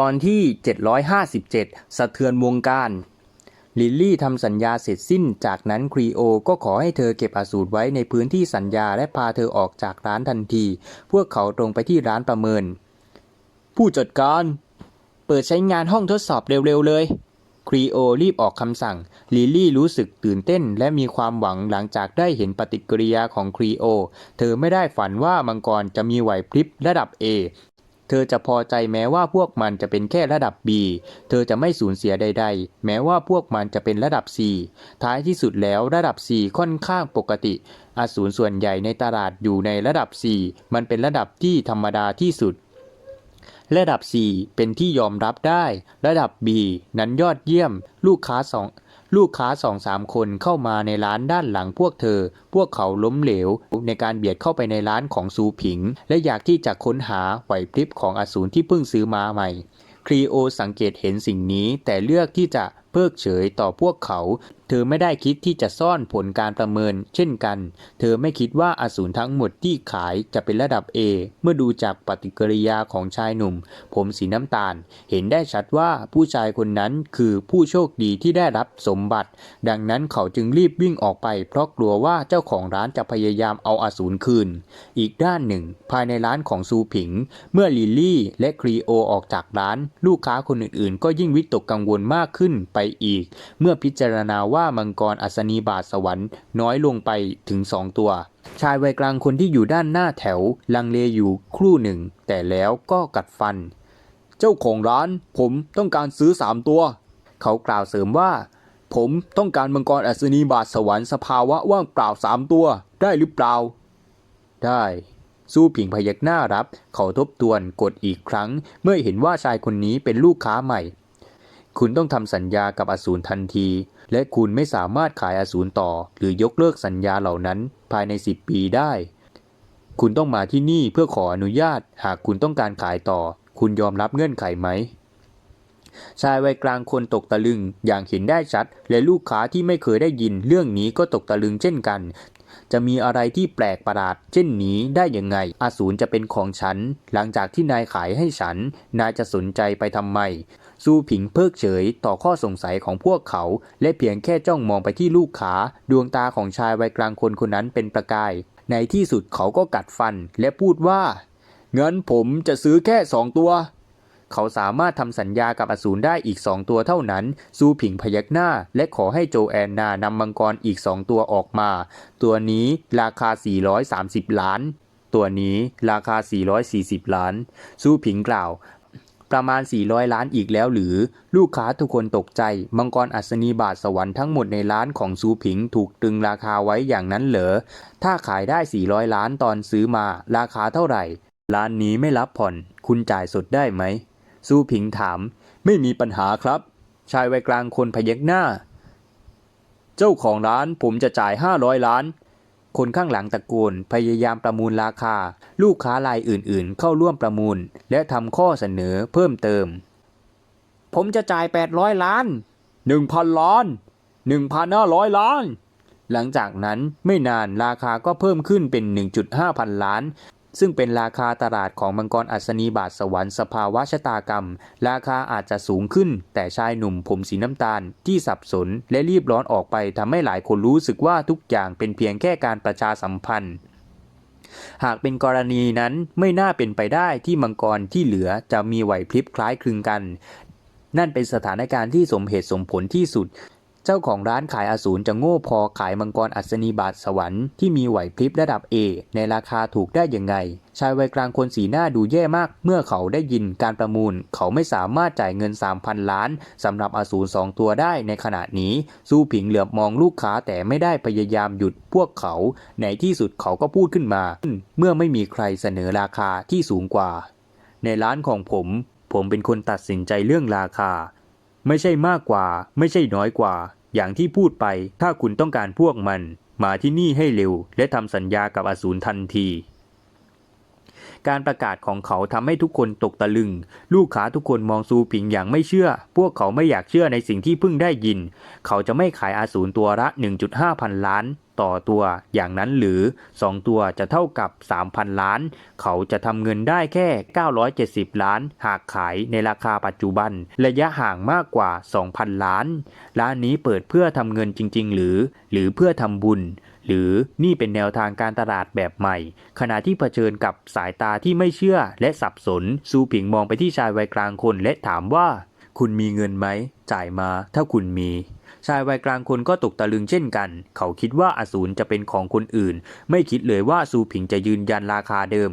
ตอนที่ 757 สะเทือนวงการลิลลี่ทำสัญญาเสร็จสิ้น จากนั้นครีโอก็ขอให้เธอเก็บอสูรไว้ในพื้นที่สัญญาและพาเธอออกจากร้านทันที พวกเขาตรงไปที่ร้านประเมิน ผู้จัดการ เปิดใช้งานห้องทดสอบเร็วๆเลยครีโอรีบออกคำสั่ง ลิลลี่รู้สึกตื่นเต้น และมีความหวังหลังจากได้เห็นปฏิกิริยาของครีโอ เธอไม่ได้ฝันว่ามังกรจะมีไหวพริบระดับ A เธอจะพอใจแม้ว่าพวกมันจะเป็นแค่ระดับ B เธอจะไม่สูญเสียใด ๆ แม้ว่าพวกมันจะเป็นระดับ C ท้ายที่สุดแล้วระดับ C ค่อนข้างปกติ อสูรส่วนใหญ่ในตลาดอยู่ในระดับ C มันเป็นระดับที่ธรรมดาที่สุด ระดับ C เป็นที่ยอมรับได้ ระดับ B นั้นยอดเยี่ยม ลูกค้าสอง ลูกค้าสองสามคนเข้ามาในร้านด้านหลังพวกเธอ พวกเขาล้มเหลว ในการเบียดเข้าไปในร้านของซูผิง และอยากที่จะค้นหาไหวพริบของอสูรที่เพิ่งซื้อมาใหม่ ครีโอสังเกตเห็นสิ่งนี้แต่เลือกที่จะเพิกเฉยต่อพวกเขา ธอไม่ได้คิดที่จะซ่อนผลการประเมิน เช่นกัน เธอไม่คิดว่าอสูรทั้งหมดที่ขายจะเป็นระดับ A เมื่อดูจากปฏิกิริยาของชายหนุ่ม ผมสีน้ำตาล เห็นได้ชัดว่าผู้ชายคนนั้นคือผู้โชคดีที่ได้รับสมบัติ ดังนั้นเขาจึงรีบวิ่งออกไป เพราะกลัวว่าเจ้าของร้านจะพยายามเอาอสูรคืน อีกด้านหนึ่ง ภายในร้านของซูผิง เมื่อลิลลี่และครีโอออกจากร้าน ลูกค้าคนอื่นๆ ก็ยิ่งวิตกกังวลมากขึ้นไปอีก เมื่อพิจารณาว่ามังกรอัศนีบาทสวรรค์น้อยลงไปถึงสองตัว ชายวัยกลางคนที่อยู่ด้านหน้าแถว ลังเลอยู่ครู่หนึ่ง แต่แล้วก็กัดฟัน เจ้าของร้านผมต้องการซื้อสามตัว เขากล่าวเสริมว่า ผมต้องการมังกรอัศนีบาทสวรรค์สภาวะว่างเปล่าสามตัวได้หรือเปล่า ได้สู้ผิงพยักหน้ารับ เขาทบทวนกดอีกครั้ง เมื่อเห็นว่าชายคนนี้เป็นลูกค้าใหม่ คุณต้องทำสัญญากับอสูรทันที และคุณไม่สามารถขายอสูรต่อ หรือยกเลิกสัญญาเหล่านั้นภายใน 10 ปีได้ คุณต้องมาที่นี่เพื่อขออนุญาต หากคุณต้องการขายต่อ คุณยอมรับเงื่อนไขไหมชายวัยกลางคนตกตะลึงอย่างเห็นได้ชัด และลูกค้าที่ไม่เคยได้ยินเรื่องนี้ก็ตกตะลึงเช่นกัน จะมีอะไรที่แปลกประหลาด เช่นนี้ได้ยังไง อสูรจะเป็นของฉัน หลังจากที่นายขายให้ฉัน นายจะสนใจไปทำไม สู้ผิงเพิกเฉยต่อข้อสงสัยของพวกเขา และเพียงแค่จ้องมองไปที่ลูกค้าดวงตาของชายวัยกลางคนคนนั้นเป็นประกาย ในที่สุดเขาก็กัดฟันและพูดว่า เงั้นผมจะซื้อแค่สองตัว เขาสามารถทำสัญญากับอสูรได้อีกสองตัวเท่านั้น ซูผิงพยักหน้า และขอให้โจแอนนานำมังกรอีกสองตัวออกมา ตัวนี้ราคา 430 ล้านตัวนี้ราคา 440 ล้าน ซูผิงกล่าว ประมาณ 400 ล้านอีกแล้วหรือ ลูกค้าทุกคนตกใจ มังกรอัศนีบาทสวรรค์ทั้งหมดในร้านของซูผิงถูกตรึงราคาไว้อย่างนั้นเหรอ ถ้าขายได้ 400 ล้านตอนซื้อมาราคาเท่าไหร่ ร้านนี้ไม่รับผ่อน คุณจ่ายสดได้ไหม ซูผิงถาม ไม่มีปัญหาครับ ชายวัยกลางคนพยักหน้า เจ้าของร้านผมจะจ่าย 500 ล้าน คนข้างหลังตะโกนพยายามประมูลราคา ลูกค้ารายอื่นๆ เข้าร่วมประมูล และทำข้อเสนอเพิ่มเติม ผมจะจ่าย 800 ล้าน 1,000 ล้าน 1,500 ล้าน หลังจากนั้นไม่นานราคาก็เพิ่มขึ้นเป็น 1.5 พันล้าน ซึ่งเป็นราคาตลาดของมังกรอัศนีบาทสวรรค์สภาวะชะตากรรม ราคาอาจจะสูงขึ้น แต่ชายหนุ่มผมสีน้ำตาลที่สับสนและรีบร้อนออกไปทำให้หลายคนรู้สึกว่าทุกอย่างเป็นเพียงแค่การประชาสัมพันธ์หากเป็นกรณีนั้นไม่น่าเป็นไปได้ที่มังกรที่เหลือจะมีไหวพริบคล้ายคลึงกัน นั่นเป็นสถานการณ์ที่สมเหตุสมผลที่สุด เจ้าของร้านขายอสูรจะโง่พอขายมังกรอัศนีบาทสวรรค์ที่มีไหวพริบระดับ A ในราคาถูกได้ยังไง ชายวัยกลางคนสีหน้าดูแย่มาก เมื่อเขาได้ยินการประมูล เขาไม่สามารถจ่ายเงิน 3,000 ล้านสำหรับอสูรสองตัวได้ในขณะนี้ สู้ผิงเหลือบมองลูกค้าแต่ไม่ได้พยายามหยุดพวกเขา ในที่สุดเขาก็พูดขึ้นมา เมื่อไม่มีใครเสนอราคาที่สูงกว่า ในร้านของผม ผมเป็นคนตัดสินใจเรื่องราคา ไม่ใช่มากกว่า ไม่ใช่น้อยกว่า อย่างที่พูดไป ถ้าคุณต้องการพวกมัน มาที่นี่ให้เร็ว และทำสัญญากับอสูรทันที การประกาศของเขาทำให้ทุกคนตกตะลึง ลูกค้าทุกคนมองซูผิงอย่างไม่เชื่อ พวกเขาไม่อยากเชื่อในสิ่งที่เพิ่งได้ยิน เขาจะไม่ขายอาสูรตัวละ 1.5 พันล้าน ต่อตัวอย่างนั้นหรือ 2 ตัวจะเท่ากับ 3,000 ล้าน เขาจะทำเงินได้แค่ 970 ล้าน หากขายในราคาปัจจุบัน ระยะห่างมากกว่า 2,000 ล้าน ร้านนี้เปิดเพื่อทำเงินจริง ๆ หรือ หรือเพื่อทำบุญหรือนี่เป็นแนวทางการตลาดแบบใหม่ ขณะที่เผชิญกับสายตาที่ไม่เชื่อและสับสนซูผิงมองไปที่ชายวัยกลางคนและถามว่า คุณมีเงินไหม จ่ายมาถ้าคุณมี ชายวัยกลางคนก็ตกตะลึงเช่นกัน เขาคิดว่าอสูรจะเป็นของคนอื่น ไม่คิดเลยว่าซูผิงจะยืนยันราคาเดิม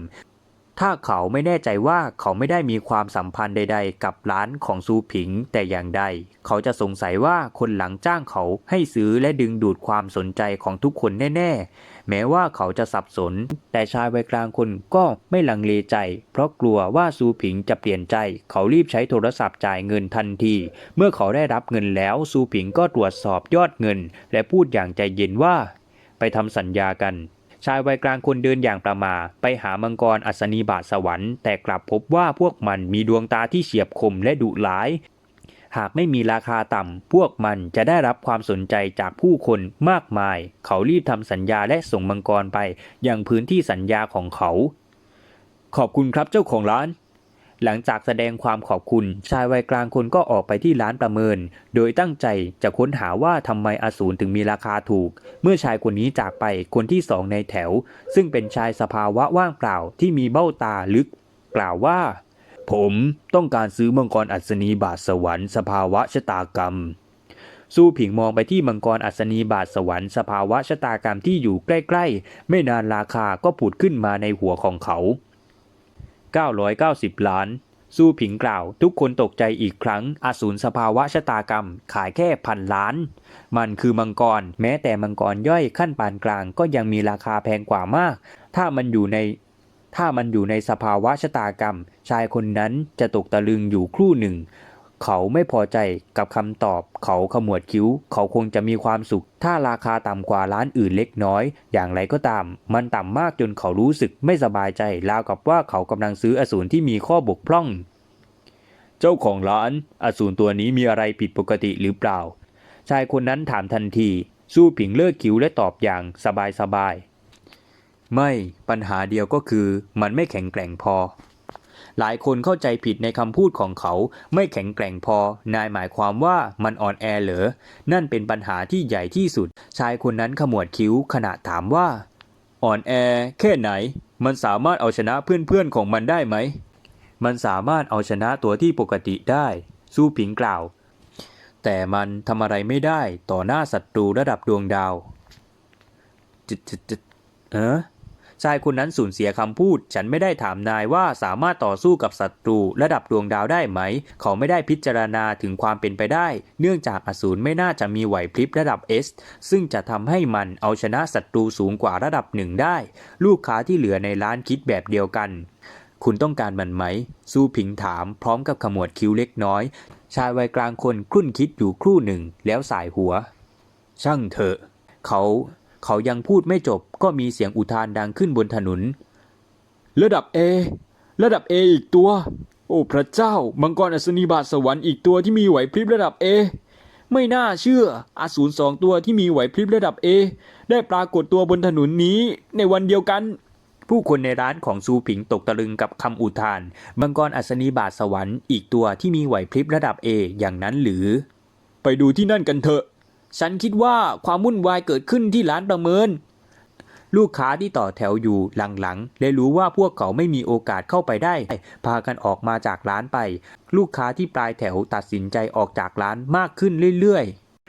ถ้าเขาไม่แน่ใจว่าเขาไม่ได้มีความสัมพันธ์ใด ๆ กับร้านของซูผิงแต่อย่างใด เขาจะสงสัยว่าคนหลังจ้างเขาให้ซื้อและดึงดูดความสนใจของทุกคนแน่ ๆ แม้ว่าเขาจะสับสน แต่ชายวัยกลางคนก็ไม่ลังเลใจ เพราะกลัวว่าซูผิงจะเปลี่ยนใจ เขารีบใช้โทรศัพท์จ่ายเงินทันที เมื่อเขาได้รับเงินแล้วซูผิงก็ตรวจสอบยอดเงิน และพูดอย่างใจเย็นว่า ไปทำสัญญากันชายวัยกลางคนเดินอย่างประมาไปหามังกรอัศนีบาทสวรรค์แต่กลับพบว่าพวกมันมีดวงตาที่เฉียบคมและดุร้าย หากไม่มีราคาต่ำ พวกมันจะได้รับความสนใจจากผู้คนมากมาย เขารีบทำสัญญาและส่งมังกรไป ยังพื้นที่สัญญาของเขา ขอบคุณครับเจ้าของร้าน หลังจากแสดงความขอบคุณ ชายวัยกลางคนก็ออกไปที่ร้านประเมิน โดยตั้งใจจะค้นหาว่าทำไมอสูรถึงมีราคาถูก เมื่อชายคนนี้จากไปคนที่สองในแถว ซึ่งเป็นชายสภาวะว่างเปล่าที่มีเบ้าตาลึก กล่าวว่า ผมต้องการซื้อมังกรอัศนีบาทสวรรค์สภาวะชะตากรรม สู้ผิงมองไปที่มังกรอัศนีบาทสวรรค์สภาวะชะตากรรมที่อยู่ใกล้ๆ ไม่นานราคาก็ผุดขึ้นมาในหัวของเขา 990 ล้าน สู้ผิงกล่าว ทุกคนตกใจอีกครั้ง อสูรสภาวะชะตากรรม ขายแค่พันล้าน มันคือมังกร แม้แต่มังกรย่อยขั้นปานกลางก็ยังมีราคาแพงกว่ามาก ถ้ามันอยู่ใน ถ้ามันอยู่ในสภาวะชะตากรรม ชายคนนั้นจะตกตะลึงอยู่ครู่หนึ่ง เขาไม่พอใจกับคำตอบ เขาขมวดคิ้ว เขาคงจะมีความสุข ถ้าราคาต่ำกว่าร้านอื่นเล็กน้อย อย่างไรก็ตาม มันต่ำมากจนเขารู้สึกไม่สบายใจราวกับว่าเขากำลังซื้ออสูรที่มีข้อบกพร่อง เจ้าของร้านอสูรตัวนี้มีอะไรผิดปกติหรือเปล่า ชายคนนั้นถามทันที สู้ผิงเลิกคิ้วและตอบอย่างสบายๆ ไม่ปัญหาเดียวก็คือมันไม่แข็งแกร่งพอ หลายคนเข้าใจผิดในคำพูดของเขาไม่แข็งแกร่งพอ นายหมายความว่ามันอ่อนแอเหรอ นั่นเป็นปัญหาที่ใหญ่ที่สุด ชายคนนั้นขมวดคิ้วขณะถามว่า อ่อนแอ แค่ไหน มันสามารถเอาชนะเพื่อนๆของมันได้ไหม มันสามารถเอาชนะตัวที่ปกติได้ สู้ผิงกล่าว แต่มันทำอะไรไม่ได้ต่อหน้าศัตรูระดับดวงดาวจิตจิตจิตเออ ชายคนนั้นสูญเสียคำพูด ฉันไม่ได้ถามนายว่าสามารถต่อสู้กับศัตรูระดับดวงดาวได้ไหม เขาไม่ได้พิจารณาถึงความเป็นไปได้ เนื่องจากอสูรไม่น่าจะมีไหวพริบระดับ S ซึ่งจะทำให้มันเอาชนะศัตรูสูงกว่าระดับหนึ่งได้ ลูกค้าที่เหลือในร้านคิดแบบเดียวกัน คุณต้องการมันไหมสู้ผิงถาม พร้อมกับขมวดคิ้วเล็กน้อย ชายวัยกลางคนครุ่นคิดอยู่ครู่หนึ่ง แล้วสายหัว ช่างเถอะ เขา เขายังพูดไม่จบก็มีเสียงอุทานดังขึ้นบนถนน ระดับ A ระดับ A อีกตัว โอ้พระเจ้า มังกรอัศนีบาทสวรรค์อีกตัวที่มีไหวพริบระดับ A ไม่น่าเชื่ออสูรสองตัวที่มีไหวพริบระดับ A ได้ปรากฏตัวบนถนนนี้ในวันเดียวกัน ผู้คนในร้านของซูผิงตกตะลึงกับคำอุทานมังกรอัศนีบาทสวรรค์อีกตัวที่มีไหวพริบระดับ A อย่างนั้นหรือ ไปดูที่นั่นกันเถอะ ฉันคิดว่าความวุ่นวายเกิดขึ้นที่ร้านประเมิน ลูกค้าที่ต่อแถวอยู่หลังๆได้รู้ว่าพวกเขาไม่มีโอกาสเข้าไปได้ พากันออกมาจากร้านไป ลูกค้าที่ปลายแถวตัดสินใจออกจากร้านมากขึ้นเรื่อย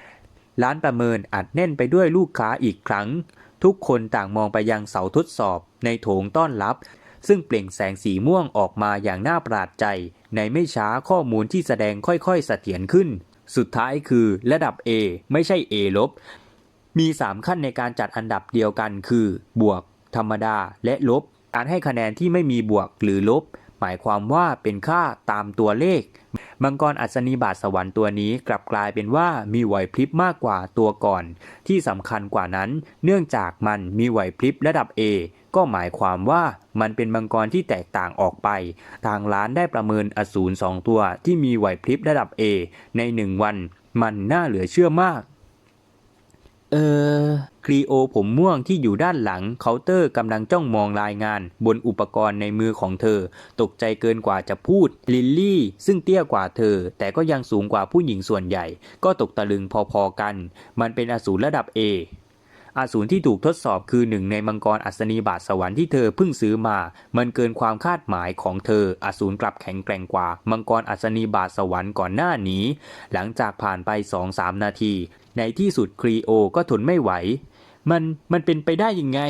ๆ ร้านประเมินอัดแน่นไปด้วยลูกค้าอีกครั้ง ทุกคนต่างมองไปยังเสาทดสอบ ในโถงต้อนรับ ซึ่งเปล่งแสงสีม่วงออกมาอย่างน่าประหลาดใจ ในไม่ช้าข้อมูลที่แสดงค่อยๆเสถียรขึ้น สุดท้ายคือระดับ A ไม่ใช่ A ลบ มี 3 ขั้นในการจัดอันดับเดียวกันคือ บวก ธรรมดา และลบ การให้คะแนนที่ไม่มีบวกหรือลบ หมายความว่าเป็นค่าตามตัวเลข มังกรอัศนีบาทสวรรค์ตัวนี้กลับกลายเป็นว่ามีไหวพริบมากกว่าตัวก่อน ที่สำคัญกว่านั้น เนื่องจากมันมีไหวพริบระดับ A ก็หมายความว่ามันเป็นมังกรที่แตกต่างออกไป ทางร้านได้ประเมินอสูรสองตัวที่มีไหวพริบระดับ A ในหนึ่งวัน มันน่าเหลือเชื่อมาก เออครีโอผมม่วงที่อยู่ด้านหลังเคาน์เตอร์กำลังจ้องมองรายงาน บนอุปกรณ์ในมือของเธอ ตกใจเกินกว่าจะพูด ลิลลี่ ซึ่งเตี้ยกว่าเธอ แต่ก็ยังสูงกว่าผู้หญิงส่วนใหญ่ ก็ตกตะลึงพอๆกัน มันเป็นอสูรระดับ A อสูรที่ถูกทดสอบคือหนึ่งในมังกรอัศนีบาทสวรรค์ที่เธอเพิ่งซื้อมา มันเกินความคาดหมายของเธออสูรกลับแข็งแกร่งกว่า มังกรอัศนีบาทสวรรค์ก่อนหน้านี้ หลังจากผ่านไป2-3นาที ในที่สุดครีโอก็ทนไม่ไหว มันมันเป็นไปได้ยังไง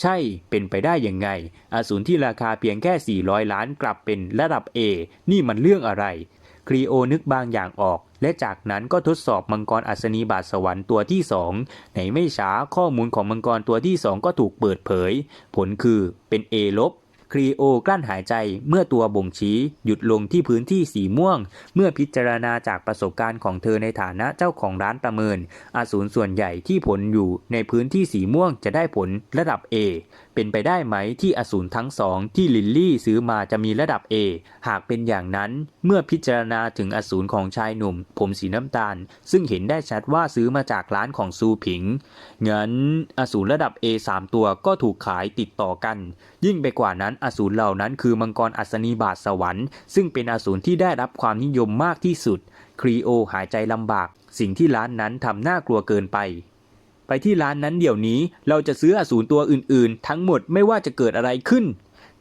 ใช่ เป็นไปได้ยังไงอสูรที่ราคาเพียงแค่ 400 ล้านกลับเป็นระดับ A นี่มันเรื่องอะไร ครีโอนึกบางอย่างออก และจากนั้นก็ทดสอบมังกรอัศนีบาทสวรรค์ตัวที่สองในไม่ช้าข้อมูลของมังกรตัวที่สองก็ถูกเปิดเผย ผลคือเป็น A ลบ ครีโอกลั้นหายใจเมื่อตัวบ่งชี้ หยุดลงที่พื้นที่สีม่วง เมื่อพิจารณาจากประสบการณ์ของเธอในฐานะเจ้าของร้านประเมิน อสูรส่วนใหญ่ที่ผลอยู่ในพื้นที่สีม่วงจะได้ผลระดับ A เป็นไปได้ไหมที่อสูรทั้งสองที่ลิลลี่ซื้อมาจะมีระดับ A หากเป็นอย่างนั้นเมื่อพิจารณาถึงอสูรของชายหนุ่ม ผมสีน้ำตาล ซึ่งเห็นได้ชัดว่าซื้อมาจากร้านของซูผิงงั้นอสูรระดับ A 3 ตัวก็ถูกขายติดต่อกัน ยิ่งไปกว่านั้นอสูรเหล่านั้นคือมังกรอัศนีบาทสวรรค์ ซึ่งเป็นอสูรที่ได้รับความนิยมมากที่สุด ครีโอหายใจลำบาก สิ่งที่ร้านนั้นทำน่ากลัวเกินไป ไปที่ร้านนั้นเดี๋ยวนี้เราจะซื้ออสูรตัวอื่นๆ ทั้งหมดไม่ว่าจะเกิดอะไรขึ้น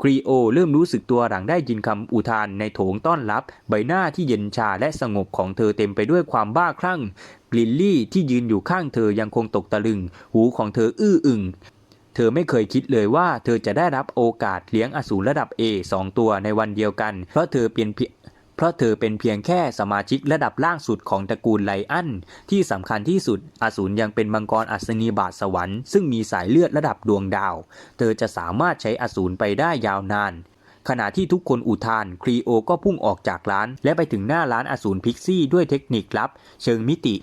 ครีโอเริ่มรู้สึกตัวหลังได้ยินคำอุทานในโถงต้อนรับ ใบหน้าที่เย็นชาและสงบของเธอเต็มไปด้วยความบ้าคลั่งลิลลี่ที่ยืนอยู่ข้างเธอยังคงตกตะลึง หูของเธออื้ออึง ธอไม่เคยคิดเลยว่าเธอจะได้รับโอกาสเลี้ยงอสูรระดับ A สองตัวในวันเดียวกัน เพราะเธอเป็นเพียเพราะเธอเป็นเพียงแค่สมาชิกระดับล่างสุดของตระกูลไลอันที่สำคัญที่สุดอสูรยังเป็นมังกรอัศนีบาทสวรรค์ซึ่งมีสายเลือดระดับดวงดาว เธอจะสามารถใช้อสูรไปได้ยาวนานขณะที่ทุกคนอุทานครีโอก็พุ่งออกจากร้าน และไปถึงหน้าร้านอสูรพิกซี่ด้วยเทคนิคลับ เชิงมิติ